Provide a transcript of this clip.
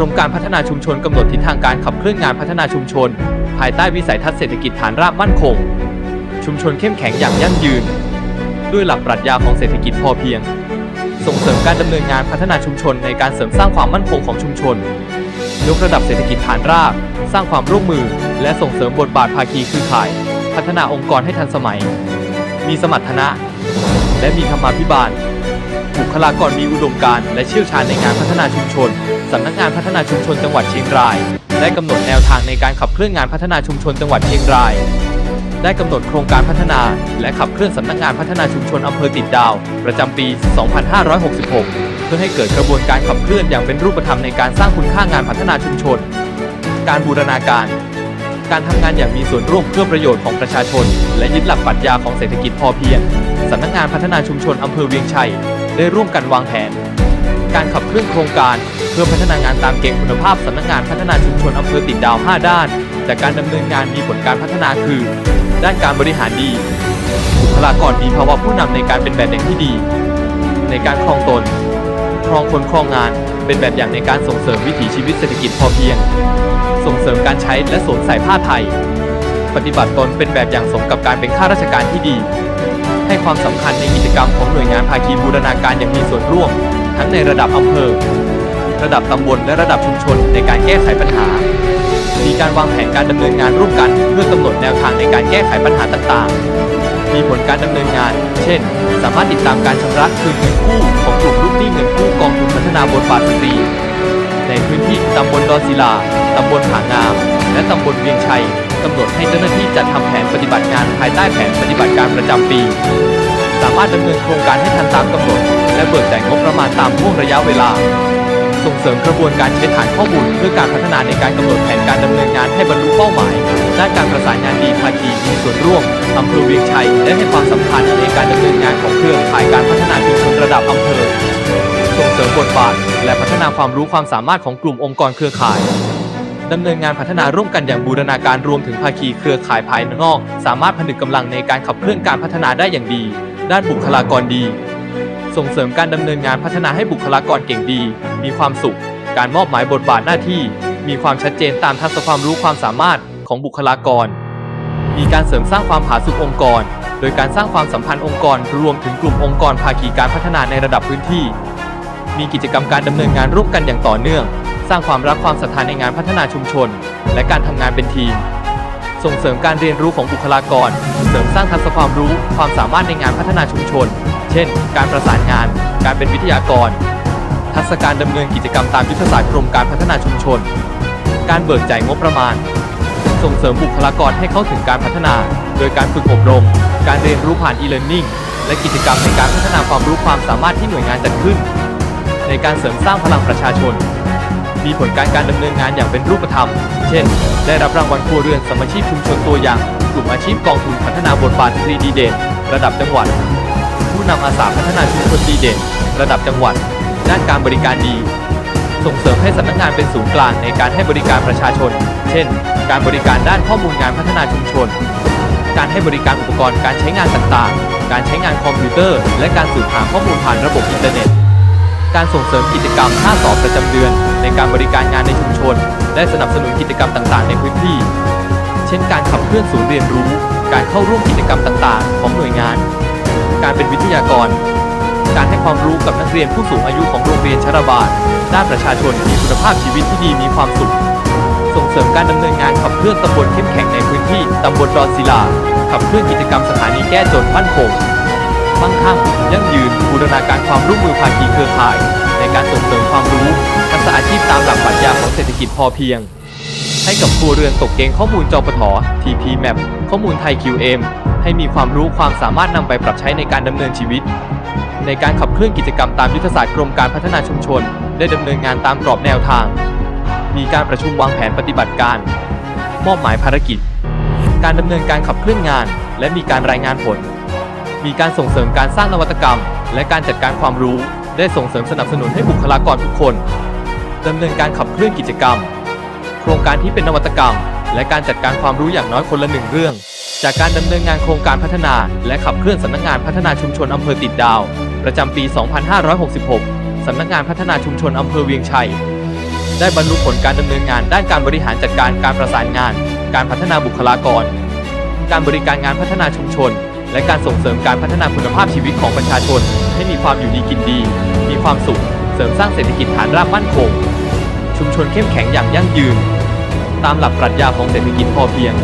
รมการพัฒนาชุมชนกำหนดทิศทางการขับเคลื่อนงานพัฒนาชุมชน ภายใต้วิสัยทัศน์เศรษฐกิจฐานรากมั่นคง ชุมชนเข้มแข็งอย่างยั่งยืน ด้วยหลักปรัชญาของเศรษฐกิจพอเพียง ส่งเสริมการดำเนินงานพัฒนาชุมชนในการเสริมสร้างความมั่นคงของชุมชน ยกระดับเศรษฐกิจฐานราก สร้างความร่วมมือ และส่งเสริมบทบาทภาคีเครือข่าย พัฒนาองค์กรให้ทันสมัย มีสมรรถนะ และมีธรรมาภิบาล บุคลากรมีอุดมการณ์และเชี่ยวชาญในงานพัฒนาชุมชน สำนักงานพัฒนาชุมชนจังหวัดเชียงราย ได้กำหนดแนวทางในการขับเคลื่อนงานพัฒนาชุมชนจังหวัดเชียงราย ได้กำหนดโครงการพัฒนา และขับเคลื่อนสำนักงานพัฒนาชุมชนอำเภอติดดาว ประจำปี 2566 เพื่อให้เกิดกระบวนการขับเคลื่อนอย่างเป็นรูปธรรมในการสร้างคุณค่างานพัฒนาชุมชน การบูรณาการการทำงานอย่างมีส่วนร่วมเพื่อประโยชน์ของประชาชน และยึดหลักปรัชญาของเศรษฐกิจพอเพียง สำนักงานพัฒนาชุมชนอำเภอเวียงชัย ได้ร่วมกันวางแผน การขับเคลื่อนโครงการ เพื่อพัฒนางานตามเกณฑ์คุณภาพสำนักงานพัฒนาชุมชนอำเภอติดดาว 5 ด้านจากการดำเนินงานมีผลการพัฒนาคือ ด้านการบริหารดีบุคลากรมีภาวะผู้นำในการเป็นแบบอย่างที่ดี ในการครองตน ครองคนครองงานเป็นแบบอย่างในการส่งเสริมวิถีชีวิตเศรษฐกิจพอเพียง ส่งเสริมการใช้และสวมใส่ผ้าไทย ปฏิบัติตนเป็นแบบอย่างสมกับการเป็นข้าราชการที่ดี ความสำคัญในกิจกรรมของหน่วยงานภาคีบูรณาการอย่างมีส่วนร่วม ทั้งในระดับอำเภอ ระดับตำบลและระดับชุมชนในการแก้ไขปัญหา มีการวางแผนการดำเนินงานร่วมกัน เพื่อกำหนดแนวทางในการแก้ไขปัญหาต่างๆ มีผลการดำเนินงาน เช่น สามารถติดตามการชำระคืนเงินกู้ของกลุ่มลูกหนี้เงินกู้กองทุนพัฒนาบทบาทสตรี ในพื้นที่ตำบลดอนศิลาตำบลผางาม และตำบลเวียงชัยกำหนดให้เจ้าหน้าที่จัดทำแผนปฏิบัติงานภายใต้แผนปฏิบัติการประจำปีามารถดำเนินโครงการให้ทันตามกำหนด และเบิกจ่ายงบประมาณตามห่วงระยะเวลา ส่งเสริมกระบวนการใช้ฐานข้อมูล เพื่อการพัฒนาในการกำหนดแผนการดำเนินงานให้บรรลุเป้าหมายด้านการประสานงานดีภาคีมีส่วนร่วมอำเภอเวียงชัยได้ให้ความสำคัญในการดำเนินงานของเครือข่ายการพัฒนาชุมชนระดับอำเภอ ส่งเสริมบทบาท และพัฒนาความรู้ความสามารถของกลุ่มองค์กรเครือข่ายดำเนินงานพัฒนาร่วมกันอย่างบูรณาการรวมถึงภาคีเครือข่ายภายนอก สามารถผนึกกำลังในการขับเคลื่อนการพัฒนาได้อย่างดี ด้านบุคลากรดี ส่งเสริมการดำเนินงานพัฒนาให้บุคลากรเก่งดี มีความสุข การมอบหมายบทบาทหน้าที่ มีความชัดเจนตามทักษะความรู้ความสามารถของบุคลากร มีการเสริมสร้างความผาสุกองค์กร โดยการสร้างความสัมพันธ์องค์กรรวมถึงกลุ่มองค์กรภาคีการพัฒนาในระดับพื้นที่ มีกิจกรรมการดำเนินงานร่วมกันอย่างต่อเนื่อง สร้างความรักความศรัทธาในงานพัฒนาชุมชน และการทำงานเป็นทีม ส่งเสริมการเรียนรู้ของบุคลากร เสริมสร้างทักษะความรู้ ความสามารถในงานพัฒนาชุมชน เช่น การประสานงาน การเป็นวิทยากร ทักษะการดำเนินกิจกรรมตามยุทธศาสตร์กรมการพัฒนาชุมชน การเบิกจ่ายงบประมาณ ส่งเสริมบุคลากรให้เข้าถึงการพัฒนา โดยการฝึกอบรม การเรียนรู้ผ่าน e-learning และกิจกรรมในการพัฒนาความรู้ความสามารถที่หน่วยงานจัดขึ้น ในการเสริมสร้างพลังประชาชน มีผลการการดำเนินงานอย่างเป็นรูปธรรม เช่น ได้รับรางวัลครัวเรือนสมาชีพชุมชนตัวอย่าง กลุ่มอาชีพกองทุนพัฒนาบทบาทสตรีดีเด่นระดับจังหวัด ผู้นำอาสาพัฒนาชุมชนดีเด่นระดับจังหวัด ด้านการบริการดี ส่งเสริมให้สำนักงานเป็นศูนย์กลางในการให้บริการประชาชน เช่น การบริการด้านข้อมูลงานพัฒนาชุมชน การให้บริการอุปกรณ์การใช้งานต่างๆ การใช้งานคอมพิวเตอร์ และการสืบหาข้อมูลผ่านระบบอินเทอร์เน็ต การส่งเสริมกิจกรรมท่าสอบประจำเดือน ในการบริการงานในชุมชน และสนับสนุนกิจกรรมต่างๆ ในพื้นที่ เช่น การขับเคลื่อนศูนย์เรียนรู้ การเข้าร่วมกิจกรรมต่างๆ ของหน่วยงาน การเป็นวิทยากร การให้ความรู้กับนักเรียนผู้สูงอายุของโรงเรียนชราบาลด้านประชาชนมีคุณภาพชีวิตที่ดีมีความสุข ส่งเสริมการดำเนินงานขับเคลื่อนตำบลเข้มแข็งในพื้นที่ตำบลดอนศิลา ขับเคลื่อนกิจกรรมสถานีแก้จนมั่นคง มั่งคั่งยั่งยืนบูรณาการความร่วมมือภาคีเครือข่าย ในการส่งเสริมความรู้ทักษะอาชีพตามหลักปรัชญาของเศรษฐกิจพอเพียง ให้กับครัวเรือนตกเกณฑ์ข้อมูลจปท TP Map ข้อมูลไทย QM ให้มีความรู้ความสามารถนำไปปรับใช้ในการดำเนินชีวิต ในการขับเคลื่อนกิจกรรมตามยุทธศาสตร์กรมการพัฒนาชุมชน ได้ดำเนินงานตามกรอบแนวทาง มีการประชุมวางแผนปฏิบัติการ มอบหมายภารกิจ การดำเนินการขับเคลื่อนงาน และมีการรายงานผล มีการส่งเสริมการสร้างนวัตกรรม และการจัดการความรู้ ได้ส่งเสริมสนับสนุนให้บุคลากรทุกคนดำเนินการขับเคลื่อนกิจกรรม โครงการที่เป็นนวัตกรรม และการจัดการความรู้อย่างน้อยคนละหนึ่งเรื่อง จากการดำเนินงานโครงการพัฒนา และขับเคลื่อนสำนักงานพัฒนาชุมชนอำเภอติดดาว ประจำปี 2566 สำนักงานพัฒนาชุมชนอำเภอเวียงชัย ได้บรรลุผลการดำเนินงานด้านการบริหารจัดการการประสานงาน การพัฒนาบุคลากร การบริการงานพัฒนาชุมชน และการส่งเสริมการพัฒนาคุณภาพชีวิตของประชาชน ให้มีความอยู่ดีกินดี มีความสุข เสริมสร้างเศรษฐกิจฐานรากมั่นคง ชุมชนเข้มแข็งอย่างยั่งยืน ตามหลักปรัชญาของเศรษฐกิจพอเพียง